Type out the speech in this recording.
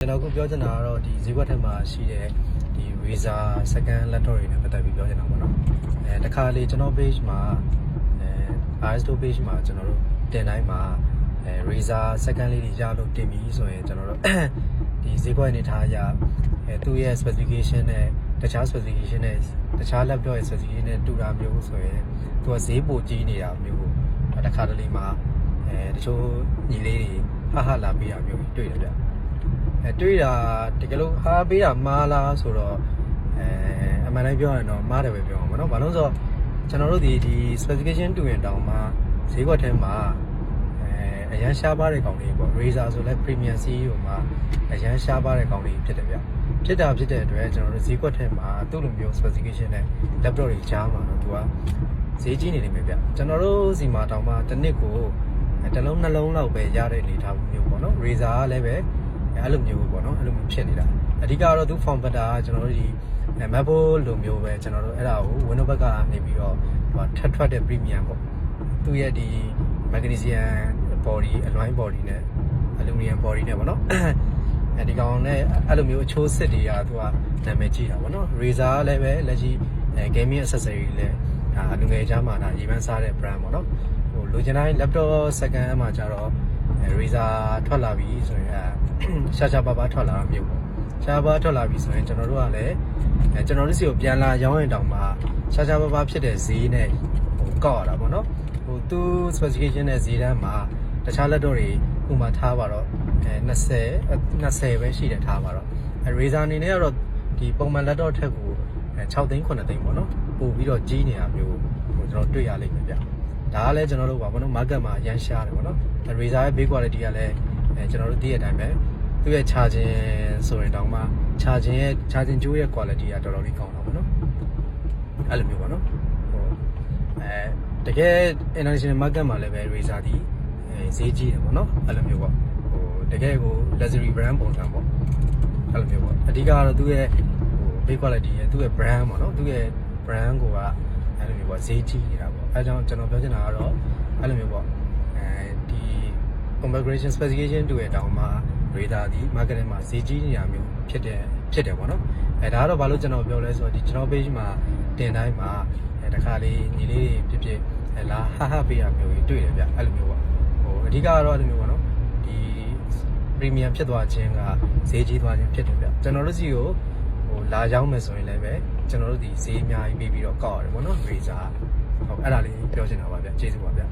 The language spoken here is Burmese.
ကျွန်တော်အခုပြောချင်တာကတော့ဒီဈေးကွက်ထက်မှာရှိတဲ့ဒီ Razer second laptop တွေနဲ့ပတ်သက်ပြီးပြောချင်တာပေါ့နော်အဲတခါလေကျွန်တော် page မှာအဲ RSTO page မှာကျွန်တော်တို့တင်တိုင်းမှာအဲ Razer second လေးတွေရလို့တင်ပြီးဆိုရင်ကျွန်တော်တို့ဒီဈေးကွက်အနေထားအရအဲသူ့ရဲ့ specification နဲ့တခြား specification နဲ့တခြား laptop ရဲ့ specification နဲ့တူတာမျိုးဆိုရင်သူကဈေးပိုကြီးနေတာမျိုးတခါတလေမှာအဲတချို့ညီလေးတွေဟာဟာလာပေးတာမျိုးတွေ့တယ်ဗျ အဲတွေ့တာတကယ်လို့ဟာပေးတာမားလားဆိုတော့အဲအမှန်တိုင်းပြောရရင်တော့မားတယ်ပဲပြောမှာပေါ့နော်ဘာလို့လဲဆိုတော့ကျွန်တော်တို့ဒီဒီ specification တူရင်တောင်မှဈေးကွက်ထဲမှာအဲအရန်ရှားပါတဲ့ကောင်တွေပေါ့ Razer ဆိုလဲ Premium CEO မှာအရန်ရှားပါတဲ့ကောင်တွေဖြစ်တယ်ဗျဖြစ်တာဖြစ်တဲ့အတွက်ကျွန်တော်တို့ဈေးကွက်ထဲမှာသူ့လိုမျိုး specification နဲ့ laptop တွေကြားမှာတော့သူကဈေးကြီးနေနေမယ်ဗျကျွန်တော်တို့စီမှာတောင်မှတစ်နှစ်ကိုတစ်လုံးနှလုံးလောက်ပဲရတဲ့အနေအထားမျိုးပေါ့နော် Razer ကလည်းပဲ အဲ့လိုမျိုးပေါ့နော်အဲ့လိုမျိုးဖြစ်နေတာအဓိကတော့သူ form factor ကကျွန်တော်တို့ဒီ MacBook လိုမျိုးပဲကျွန်တော်တို့အဲ့ဒါကို Windows ဘက်ကနေပြီးတော့ဟိုထပ်ထွက်တဲ့ premium ပေါ့သူရဲ့ဒီ magnesium body alloy body နဲ့ aluminum body နဲ့ပေါ့နော်အဲဒီကောင်နဲ့အဲ့လိုမျိုးအချိုးစစ်တွေကသူကနာမည်ကြီးတာပေါ့နော် Razer ကလည်းပဲလက်ရှိအဲ gaming accessory လည်းဒါလူငယ်ကြားမှာဒါရေပန်းစားတဲ့ brand ပေါ့နော်ဟိုလိုချင်တိုင်း laptop second မှာကျတော့ အဲ Razer ထွက်လာပြီဆိုရင်အဲရှာရှာပါပါထွက်လာတာမျိုးပေါ့ရှာရှာပါပါထွက်လာပြီဆိုရင်ကျွန်တော်တို့ကလည်းအဲကျွန်တော်တို့စီကိုပြန်လာရောင်းရင်တောင်မှရှာရှာပါပါဖြစ်တဲ့ဈေးနဲ့ဟိုကောက်ရတာပေါ့နော်ဟိုသူ specification နဲ့ဈေးတန်းမှာတခြားလက်တော့တွေဥပမာထားပါတော့အဲ20 20ပဲရှိတယ်ထားပါတော့အဲ Razer အနေနဲ့ကတော့ဒီပုံမှန်လက်တော့ထက်ကိုအဲ6သိန်း9သိန်းပေါ့နော်ပို့ပြီးတော့ကြီးနေတာမျိုးဟိုကျွန်တော်တွေ့ရလိမ့်မယ်ဗျ ဒါကလည်းကျွန်တော်တို့ပါဘောနော် market မှာအရန်ရှားတယ်ပေါ့နော် Razer ရဲ့ base quality ကလည်းအဲကျွန်တော်တို့သိတဲ့အတိုင်းပဲသူ့ရဲ့ charging ဆိုရင်တောင်မှ charging ရဲ့ charging ကြိုးရဲ့ quality ကတော်တော်လေးကောင်းတာပေါ့နော်အဲ့လိုမျိုးပေါ့နော်ဟိုအဲတကယ် international market မှာလည်းပဲ Razer ဒီအဲဈေးကြီးတယ်ပေါ့နော်အဲ့လိုမျိုးပေါ့ဟိုတကယ်ကို luxury brand ပုံစံပေါ့အဲ့လိုမျိုးပေါ့အဓိကကတော့သူ့ရဲ့ဟို base quality ရဲ့သူ့ရဲ့ brand ပေါ့နော်သူ့ရဲ့ brand ကိုက အဲ့လိုမျိုးပေါ့ဈေးကြီးနေတာပေါ့အဲကြောင့်ကျွန်တော်ပြောချင်တာကတော့အဲ့လိုမျိုးပေါ့အဲဒီ configuration specification တူရဲ့တောင်မှ radar ဒီ market ထဲမှာဈေးကြီးနေတာမျိုးဖြစ်တယ်ဖြစ်တယ်ပေါ့နော်အဲဒါကတော့ဘာလို့ကျွန်တော်ပြောလဲဆိုတော့ဒီကျွန်တော် page မှာတင်တိုင်းမှာအဲတခါလေးညီလေးတွေဖြစ်ဖြစ်အဲလာဟဟပေးရမျိုးကြီးတွေ့တယ်ဗျအဲ့လိုမျိုးပေါ့ဟိုအဓိကတော့အဲ့လိုမျိုးပေါ့နော်ဒီ premium ဖြစ်သွားခြင်းကဈေးကြီးသွားခြင်းဖြစ်တယ်ဗျကျွန်တော်တို့စီကို ဟိုလာရောက်မယ်ဆိုရင်လည်းပဲကျွန်တော်တို့ဒီဈေးအများကြီးပေးပြီးတော့ကောက်ရတယ်ပေါ့နော် razor ဟုတ်အဲ့ဒါလေးပြောချင်တာပါဗျကျေးဇူးပါဗျ